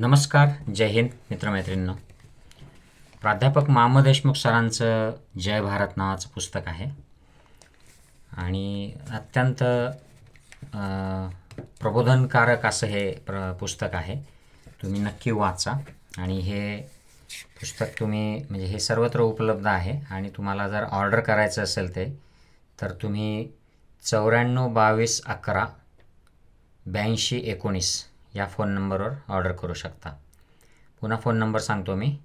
नमस्कार जय हिंद मित्रमैत्रिणींनो. प्राध्यापक माम देशमुख सरांचं जय भारत नावाचं पुस्तक आहे. आणि अत्यंत प्रबोधनकारक असं हे प्र पुस्तक आहे. तुम्ही नक्की वाचा. आणि हे पुस्तक तुम्ही म्हणजे हे सर्वत्र उपलब्ध आहे. आणि तुम्हाला जर ऑर्डर करायचं असेल ते तर तुम्ही चौऱ्याण्णव बावीस अकरा ब्याऐंशी एकोणीस या फोन नंबरवर ऑर्डर करू शकता. पुन्हा फोन नंबर सांगतो मी.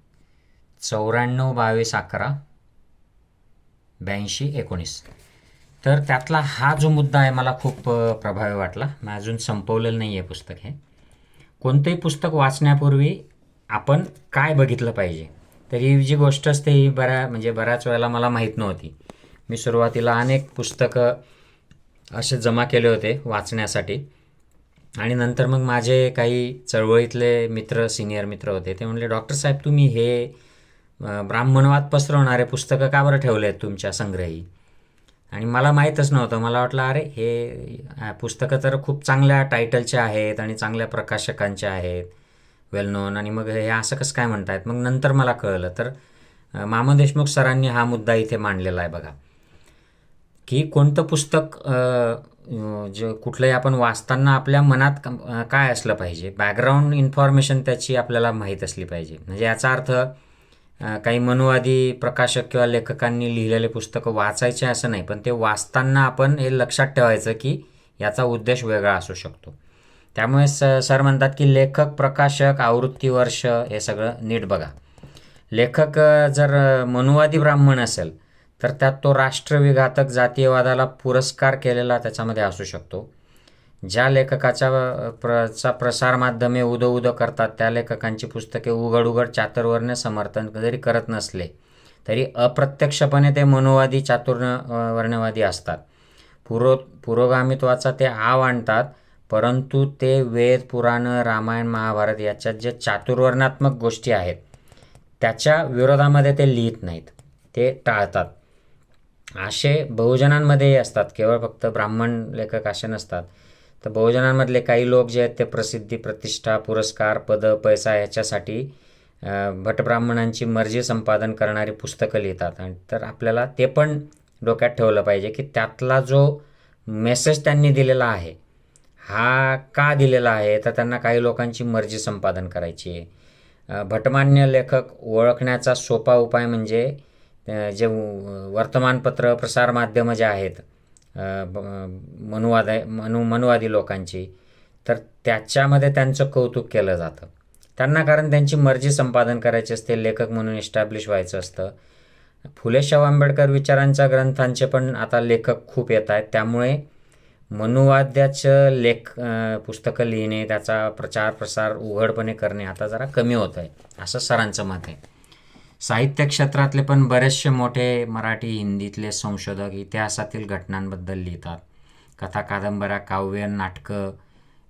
चौऱ्याण्णव बावीस अकरा ब्याऐंशी एकोणीस. तर त्यातला हा जो मुद्दा आहे मला खूप प्रभावी वाटला. मी अजून संपवलेलं नाही आहे पुस्तक हे. कोणतंही पुस्तक वाचण्यापूर्वी आपण काय बघितलं पाहिजे? तर ही जी गोष्ट असते ही बऱ्या म्हणजे बऱ्याच वेळेला मला माहीत नव्हती. मी सुरुवातीला अनेक पुस्तकं असे जमा केले होते वाचण्यासाठी. आणि नंतर मग माझे काही चळवळीतले मित्र सिनियर मित्र होते. ते म्हणले डॉक्टर साहेब तुम्ही हे ब्राह्मणवाद पसरवणारे पुस्तकं का बरं ठेवले आहेत तुमच्या संग्रही? आणि मला माहीतच नव्हतं. मला वाटलं अरे हे पुस्तकं तर खूप चांगल्या टायटलचे आहेत आणि चांगल्या प्रकाशकांचे आहेत वेल नोन आणि मग हे असं कसं काय म्हणतायत? मग नंतर मला कळलं तर मामा देशमुख सरांनी हा मुद्दा इथे मांडलेला आहे बघा की कोणतं पुस्तक जे कुठलंही आपण वाचताना आपल्या मनात काय असलं पाहिजे? बॅकग्राऊंड इन्फॉर्मेशन त्याची आपल्याला माहीत असली पाहिजे. म्हणजे याचा अर्थ काही मनुवादी प्रकाशक किंवा लेखकांनी लिहिलेले पुस्तकं वाचायचे असं नाही पण ते वाचताना आपण हे लक्षात ठेवायचं की याचा उद्देश वेगळा असू शकतो. त्यामुळे स सर म्हणतात की लेखक प्रकाशक आवृत्ती वर्ष हे सगळं नीट बघा. लेखक जर मनुवादी ब्राह्मण असेल तर त्यात तो राष्ट्रविघातक जातीयवादाला पुरस्कार केलेला त्याच्यामध्ये असू शकतो. ज्या लेखकाच्या प्र चा प्रसारमाध्यमे उदो उदो करतात त्या लेखकांची पुस्तके उघड उघड चातुर्वर्ण्य समर्थन जरी करत नसले तरी अप्रत्यक्षपणे ते मनोवादी चातुर्ण वर्णवादी असतात. पुरो पुरोगामित्वाचा ते आव आणतात परंतु ते वेद पुराण रामायण महाभारत याच्यात जे चातुर्वर्णात्मक गोष्टी आहेत त्याच्या विरोधामध्ये ते लिहित नाहीत. ते टाळतात. असे बहुजनांमध्येही असतात. केवळ फक्त ब्राह्मण लेखक असे नसतात. तर बहुजनांमधले काही लोक जे आहेत ते प्रसिद्धी प्रतिष्ठा पुरस्कार पद पैसा ह्याच्यासाठी भटब्राह्मणांची मर्जी संपादन करणारी पुस्तकं लिहितात. आणि तर आपल्याला ते पण डोक्यात ठेवलं पाहिजे की त्यातला जो मेसेज त्यांनी दिलेला आहे हा का दिलेला आहे तर त्यांना काही लोकांची मर्जी संपादन करायची आहे. भटमान्य लेखक ओळखण्याचा सोपा उपाय म्हणजे जे वर्तमानपत्र प्रसारमाध्यमं जे आहेत मनुवाद मनु मनुवादी लोकांची तर त्याच्यामध्ये त्यांचं कौतुक केलं जातं. त्यांना कारण त्यांची मर्जी संपादन करायची असते लेखक म्हणून इस्टॅब्लिश व्हायचं असतं. फुले शाहू आंबेडकर विचारांच्या ग्रंथांचे पण आता लेखक खूप येत आहेत. त्यामुळे मनुवाद्याचं लेख पुस्तकं लिहिणे त्याचा प्रचार प्रसार उघडपणे करणे आता जरा कमी होत आहे असं सरांचं मत आहे. साहित्य क्षेत्रातले पण बरेचसे मोठे मराठी हिंदीतले संशोधक इतिहासातील घटनांबद्दल लिहितात. कथा कादंबऱ्या काव्य नाटकं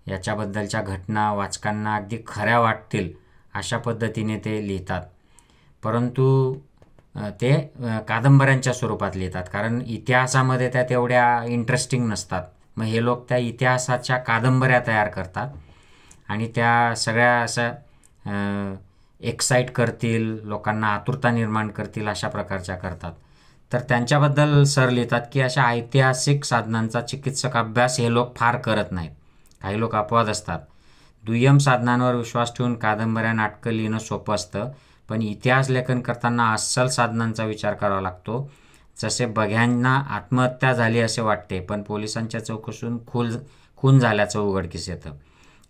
याच्याबद्दलच्या घटना वाचकांना अगदी खऱ्या वाटतील अशा पद्धतीने ते लिहितात. परंतु ते कादंबऱ्यांच्या स्वरूपात लिहितात. कारण इतिहासामध्ये त्या तेवढ्या इंटरेस्टिंग नसतात. मग हे लोक त्या इतिहासाच्या कादंबऱ्या तयार करतात आणि त्या सगळ्या अशा एक्साईट करतील लोकांना आतुरता निर्माण करतील अशा प्रकारच्या करतात. तर त्यांच्याबद्दल सर लिहितात की अशा ऐतिहासिक साधनांचा चिकित्सक अभ्यास हे लोक फार करत नाहीत. काही लोक अपवाद असतात. दुय्यम साधनांवर विश्वास ठेवून कादंबऱ्या नाटकं लिहिणं सोपं असतं पण इतिहास लेखन करताना अस्सल साधनांचा विचार करावा लागतो. जसे बघ्यांना आत्महत्या झाली असे वाटते पण पोलिसांच्या चौकसून खूल खून झाल्याचं उघडकीस येतं.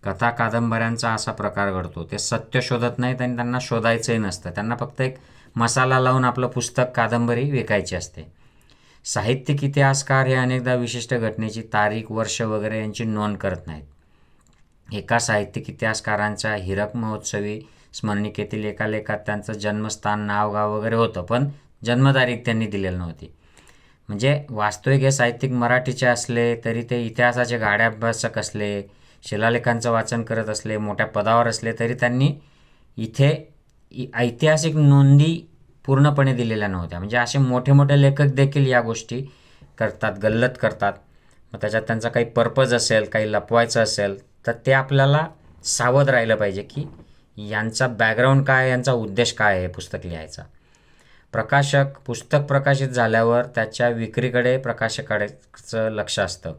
कथा कादंबऱ्यांचा असा प्रकार घडतो. ते सत्य शोधत नाहीत आणि त्यांना शोधायचंही नसतं. त्यांना फक्त एक मसाला लावून आपलं पुस्तक कादंबरी विकायची असते. साहित्यिक इतिहासकार हे अनेकदा विशिष्ट घटनेची तारीख वर्ष वगैरे यांची नोंद करत नाहीत. एका साहित्यिक इतिहासकारांच्या हिरक महोत्सवी स्मरणिकेतील एका लेखात त्यांचं जन्मस्थान नाव गाव वगैरे होतं पण जन्मतारीख त्यांनी दिलेली नव्हती. म्हणजे वास्तविक हे साहित्यिक मराठीचे असले तरी ते इतिहासाचे गाड्याभ्यासक अभ्यासक असले शिलालेखांचं वाचन करत असले मोठ्या पदावर असले तरी त्यांनी इथे इ- ऐतिहासिक नोंदी पूर्णपणे दिलेल्या नव्हत्या. म्हणजे असे मोठे मोठे लेखक देखील या गोष्टी करतात गल्लत करतात. मग त्याच्यात त्यांचा काही पर्पज असेल काही लपवायचं असेल तर ते आपल्याला सावध राहिलं पाहिजे की यांचा बॅकग्राऊंड काय यांचा उद्देश काय आहे हे पुस्तक लिहायचा. प्रकाशक पुस्तक प्रकाशित झाल्यावर त्याच्या विक्रीकडे प्रकाशकाचं लक्ष असतं.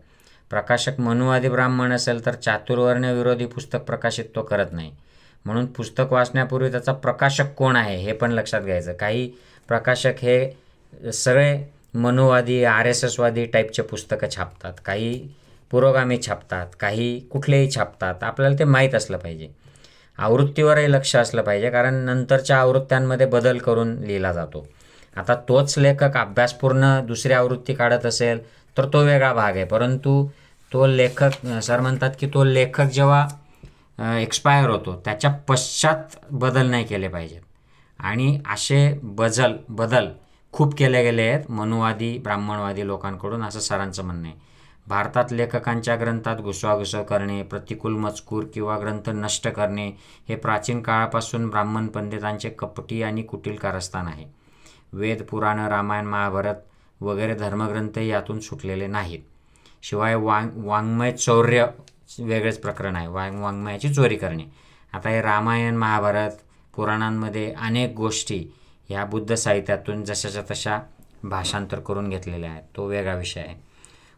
प्रकाशक मनुवादी ब्राह्मण असेल तर चातुर्वर्ण विरोधी पुस्तक प्रकाशित तो करत नाही. म्हणून पुस्तक वाचण्यापूर्वी त्याचा प्रकाशक कोण आहे हे पण लक्षात घ्यायचं. काही प्रकाशक हे सगळे मनुवादी आर एस एसवादी टाईपचे पुस्तकं छापतात. काही पुरोगामी छापतात काही कुठलेही छापतात. आपल्याला ते माहीत असलं पाहिजे. आवृत्तीवरही लक्ष असलं पाहिजे कारण नंतरच्या आवृत्त्यांमध्ये बदल करून लिहिला जातो. आता तोच लेखक अभ्यासपूर्ण दुसरी आवृत्ती काढत असेल तर तो वेगळा भाग आहे. परंतु तो लेखक सर म्हणतात की तो लेखक जेव्हा एक्सपायर होतो त्याच्या पश्चात बदल नाही केले पाहिजेत. आणि असे बदल बदल खूप केले गेले आहेत मनुवादी ब्राह्मणवादी लोकांकडून असं सरांचं म्हणणं आहे. भारतात लेखकांच्या ग्रंथात घुसवाघुसव करणे प्रतिकूल मजकूर किंवा ग्रंथ नष्ट करणे हे प्राचीन काळापासून ब्राह्मण पंडितांचे कपटी आणि कुटील कारस्थान आहे. वेद पुराणं रामायण महाभारत वगैरे धर्मग्रंथ यातून सुटलेले नाहीत. शिवाय वांग वाङ्मय चौर्य वेगळेच प्रकरण आहे. वांग वाङ्मयाची चोरी करणे. आता हे रामायण महाभारत पुराणांमध्ये अनेक गोष्टी ह्या बुद्ध साहित्यातून जशाच्या तशा भाषांतर करून घेतलेल्या आहेत. तो वेगळा विषय आहे.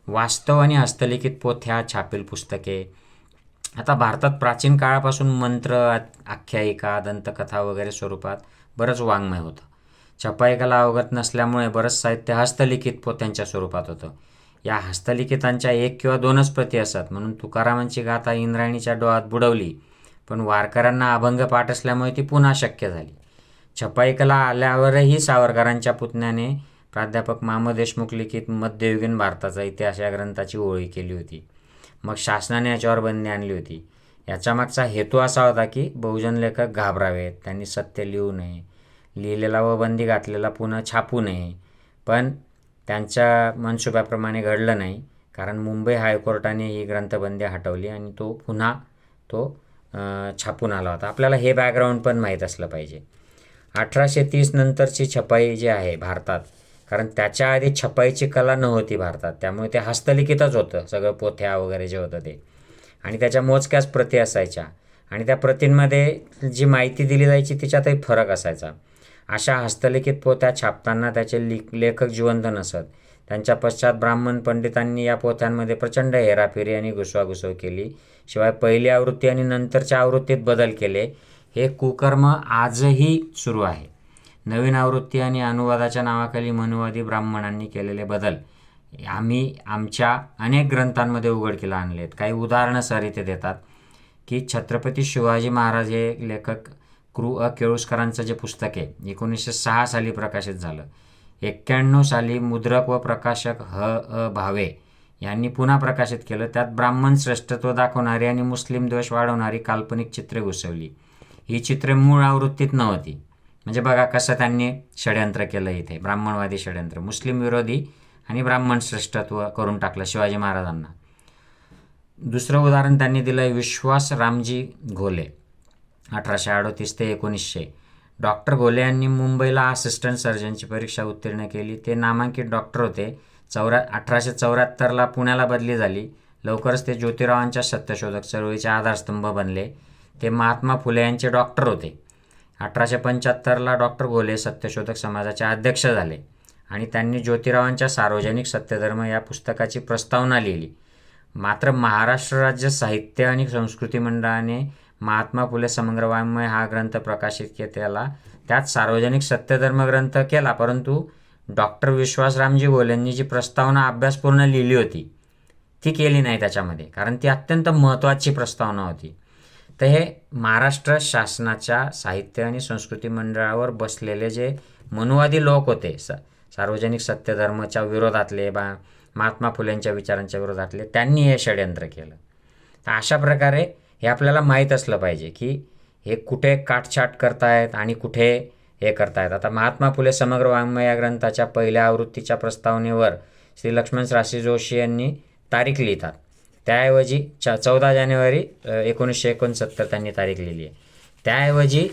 वास्तव आणि हस्तलिखित पोथ्या छापील पुस्तके. आता भारतात प्राचीन काळापासून मंत्र आख्यायिका दंतकथा वगैरे स्वरूपात बरंच वाङ्मय होतं. छपाईकला अवगत नसल्यामुळे बरंच साहित्य हस्तलिखित पोत्यांच्या स्वरूपात होतं. या हस्तलिखितांच्या एक किंवा दोनच प्रती असतात म्हणून तुकारामांची गाथा इंद्रायणीच्या डोळ्यात बुडवली. पण वारकऱ्यांना अभंग पाठ असल्यामुळे ती पुन्हा शक्य झाली. छपाईकला आल्यावरही सावरकरांच्या पुतण्याने प्राध्यापक माम देशमुख लिखित मध्ययुगीन भारताचा इतिहास या ग्रंथाची ओळी केली होती. मग शासनाने याच्यावर बंदी आणली होती. याच्यामागचा हेतू असा होता की बहुजन लेखक घाबरावेत त्यांनी सत्य लिहू नये लिहिलेला व बंदी घातलेला पुन्हा छापू नये. पण त्यांच्या मनसुब्याप्रमाणे घडलं नाही कारण मुंबई हायकोर्टाने ही ग्रंथबंदी हटवली आणि तो पुन्हा तो छापून आला होता. आपल्याला हे बॅकग्राऊंड पण माहीत असलं पाहिजे. अठराशे तीस नंतरची छपाई जी आहे भारतात कारण त्याच्या आधी छपाईची कला नव्हती भारतात. त्यामुळे ते हस्तलिखितच होतं सगळं पोथ्या वगैरे जे होतं ते. आणि त्याच्या मोजक्याच प्रती असायच्या. आणि त्या प्रतींमध्ये जी माहिती दिली जायची तिच्यातही फरक असायचा. अशा हस्तलिखित पोथ्या छापताना त्याचे लिख लेखक जिवंत नसत. त्यांच्या पश्चात ब्राह्मण पंडितांनी या पोथ्यांमध्ये प्रचंड हेराफेरी आणि घुसवाघुसव केली. शिवाय पहिली आवृत्ती आणि नंतरच्या आवृत्तीत बदल केले. हे कुकर्म आजही सुरू आहे. नवीन आवृत्ती आणि अनुवादाच्या नावाखाली मनुवादी ब्राह्मणांनी केलेले बदल आम्ही आमच्या अनेक ग्रंथांमध्ये उघडकीला आणले आहेत काही उदाहरणं सर इथे देतात की छत्रपती शिवाजी महाराज हे लेखक कृ अ केळुसकरांचं जे पुस्तक आहे एकोणीसशे सहा साली प्रकाशित झालं. एक्क्याण्णव साली मुद्रक व प्रकाशक ह अ भावे यांनी पुन्हा प्रकाशित केलं. त्यात ब्राह्मण श्रेष्ठत्व दाखवणारी आणि मुस्लिम द्वेष वाढवणारी काल्पनिक चित्रे घुसवली. ही चित्रे मूळ आवृत्तीत नव्हती. म्हणजे बघा कसं त्यांनी षडयंत्र केलं इथे. ब्राह्मणवादी षडयंत्र. मुस्लिम विरोधी आणि ब्राह्मण श्रेष्ठत्व करून टाकलं शिवाजी महाराजांना. दुसरं उदाहरण त्यांनी दिलं आहे विश्वास रामजी घोले. अठराशे अडोतीस ते एकोणीसशे. डॉक्टर घोले यांनी मुंबईला असिस्टंट सर्जनची परीक्षा उत्तीर्ण केली. ते नामांकित डॉक्टर होते. चौऱ्या अठराशे चौऱ्याहत्तरला पुण्याला बदली झाली. लवकरच ते ज्योतिरावांच्या सत्यशोधक चळवळीचे आधारस्तंभ बनले. ते महात्मा फुले यांचे डॉक्टर होते. अठराशे पंच्याहत्तरला डॉक्टर घोले सत्यशोधक समाजाचे अध्यक्ष झाले आणि त्यांनी ज्योतिरावांच्या सार्वजनिक सत्यधर्म या पुस्तकाची प्रस्तावना लिहिली. मात्र महाराष्ट्र राज्य साहित्य आणि संस्कृती मंडळाने महात्मा फुले समग्रवाङ्मय हा ग्रंथ प्रकाशित केला त्यात सार्वजनिक सत्यधर्म ग्रंथ केला परंतु डॉक्टर विश्वासरामजी गोलेंनी जी प्रस्तावना अभ्यासपूर्ण लिहिली होती ती केली नाही त्याच्यामध्ये कारण ती अत्यंत महत्त्वाची प्रस्तावना होती. तर हे महाराष्ट्र शासनाच्या साहित्य आणि संस्कृती मंडळावर बसलेले जे मनुवादी लोक होते स सार्वजनिक सत्यधर्माच्या विरोधातले बा महात्मा फुलेंच्या विचारांच्या विरोधातले त्यांनी हे षडयंत्र केलं. तर अशा प्रकारे हे आपल्याला माहीत असलं पाहिजे की हे कुठे काटछाट करतायत आणि कुठे हे करतायत. आता महात्मा फुले समग्र वाङ्मय या ग्रंथाच्या पहिल्या आवृत्तीच्या प्रस्तावनेवर श्री लक्ष्मण राशी जोशी यांनी तारीख लिहितात. त्याऐवजी च चौदा जानेवारी एकोणीसशे एकोणसत्तर त्यांनी तारीख लिहिली आहे. त्याऐवजी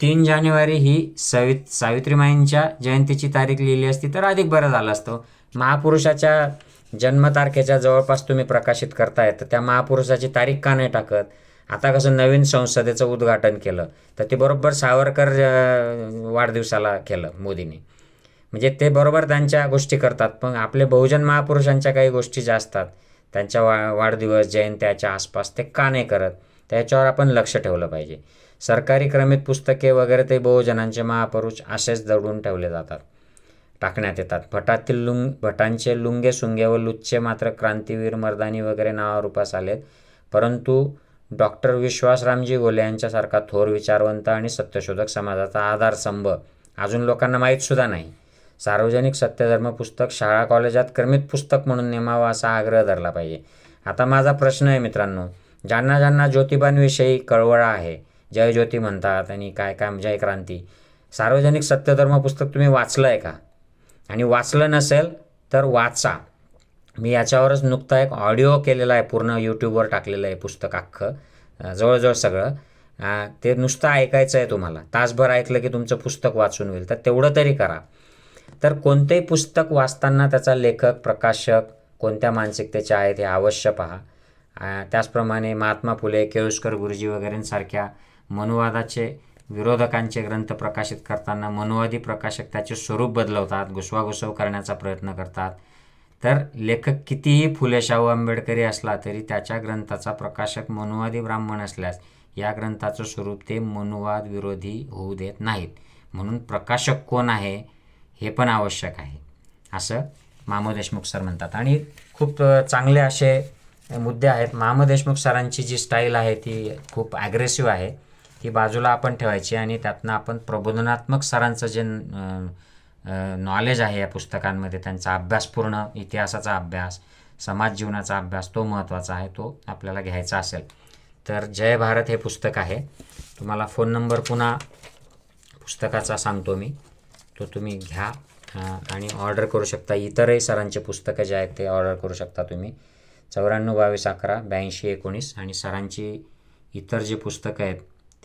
तीन जानेवारी ही सवि सावित्रीमाईंच्या जयंतीची तारीख लिहिली असती तर अधिक बरं झालं असतं. महापुरुषाच्या जन्मतारखेच्या जवळपास तुम्ही प्रकाशित करताय तर त्या महापुरुषाची तारीख का नाही टाकत? आता कसं नवीन संसदेचं उद्घाटन केलं तर ते बरोबर सावरकर वाढदिवसाला केलं मोदींनी. म्हणजे ते बरोबर त्यांच्या गोष्टी करतात पण आपले बहुजन महापुरुषांच्या काही गोष्टी ज्या असतात त्यांच्या वा वाढदिवस जयंत्याच्या आसपास ते का नाही करत? त्याच्यावर आपण लक्ष ठेवलं पाहिजे. सरकारी क्रमित पुस्तके वगैरे ते बहुजनांचे महापुरुष असेच दडून ठेवले जातात. टाकण्यात येतात. भटातील लुंग भटांचे लुंगे सुंगे व लुच्चे मात्र क्रांतीवीर मर्दानी वगैरे नावारूपास आलेत परंतु डॉक्टर विश्वासरामजी गोले यांच्यासारखा थोर विचारवंत आणि सत्यशोधक समाजाचा आधारस्तंभ अजून लोकांना माहीतसुद्धा नाही. सार्वजनिक सत्यधर्म पुस्तक शाळा कॉलेजात क्रमित पुस्तक म्हणून नेमावं असा आग्रह धरला पाहिजे. आता माझा प्रश्न आहे मित्रांनो ज्यांना ज्यांना ज्योतिबांविषयी कळवळा आहे जय ज्योती म्हणतात आणि काय काय जय क्रांती. सार्वजनिक सत्यधर्म पुस्तक तुम्ही वाचलं आहे का? आणि वाचलं नसेल तर वाचा. मी याच्यावरच नुकता एक ऑडिओ केलेला आहे पूर्ण यूट्यूबवर टाकलेलं आहे पुस्तक अख्खं जवळजवळ सगळं. ते नुसतं ऐकायचं आहे तुम्हाला. तासभर ऐकलं की तुमचं पुस्तक वाचून होईल. तर तेवढं तरी करा. तर कोणतेही पुस्तक वाचताना त्याचा लेखक प्रकाशक कोणत्या मानसिकतेचे आहेत हे अवश्य पहा. त्याचप्रमाणे महात्मा फुले केळुस्कर गुरुजी वगैरेंसारख्या मनुवादाचे विरोधकांचे ग्रंथ प्रकाशित करताना मनुवादी प्रकाशक त्याचे स्वरूप बदलवतात घुसवाघुसव करण्याचा प्रयत्न करतात. तर लेखक कितीही फुले शाहू आंबेडकरी असला तरी त्याच्या ग्रंथाचा प्रकाशक मनुवादी ब्राह्मण असल्यास या ग्रंथाचं स्वरूप ते मनुवाद विरोधी होऊ देत नाहीत. म्हणून प्रकाशक कोण आहे हे पण आवश्यक आहे. असं मामो देशमुख सर म्हणतात. आणि खूप चांगले असे मुद्दे आहेत. मामो देशमुख सरांची जी स्टाईल आहे ती खूप ॲग्रेसिव्ह आहे. ती बाजूला आपण ठेवायची आणि त्यातनं आपण प्रबोधनात्मक सरांचं जे नॉलेज आहे या पुस्तकांमध्ये त्यांचा अभ्यासपूर्ण इतिहासाचा अभ्यास समाज जीवनाचा अभ्यास तो महत्त्वाचा आहे तो आपल्याला घ्यायचा असेल. तर जय भारत हे पुस्तक आहे. तुम्हाला फोन नंबर पुन्हा पुस्तकाचा सांगतो मी. तो तुम्ही घ्या आणि ऑर्डर करू शकता. इतरही सरांचे पुस्तकं जे आहेत ते ऑर्डर करू शकता तुम्ही. चौऱ्याण्णव बावीस अकरा ब्याऐंशी एकोणीस आणि सरांची इतर जी पुस्तकं आहेत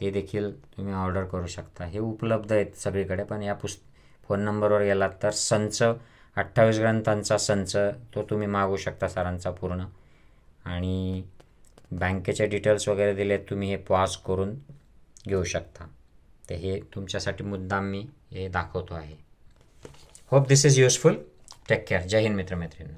ते देखील तुम्ही ऑर्डर करू शकता. हे उपलब्ध आहेत सगळीकडे पण या पुस् फोन नंबरवर गेलात तर संच अठ्ठावीस ग्रंथांचा संच तो तुम्ही मागू शकता सरांचा पूर्ण. आणि बँकेचे डिटेल्स वगैरे दिलेत तुम्ही हे पॉज करून घेऊ शकता. तर हे तुमच्यासाठी मुद्दाम मी हे दाखवतो आहे. Hope this is useful take care जय हिंद मित्रमैत्रिणी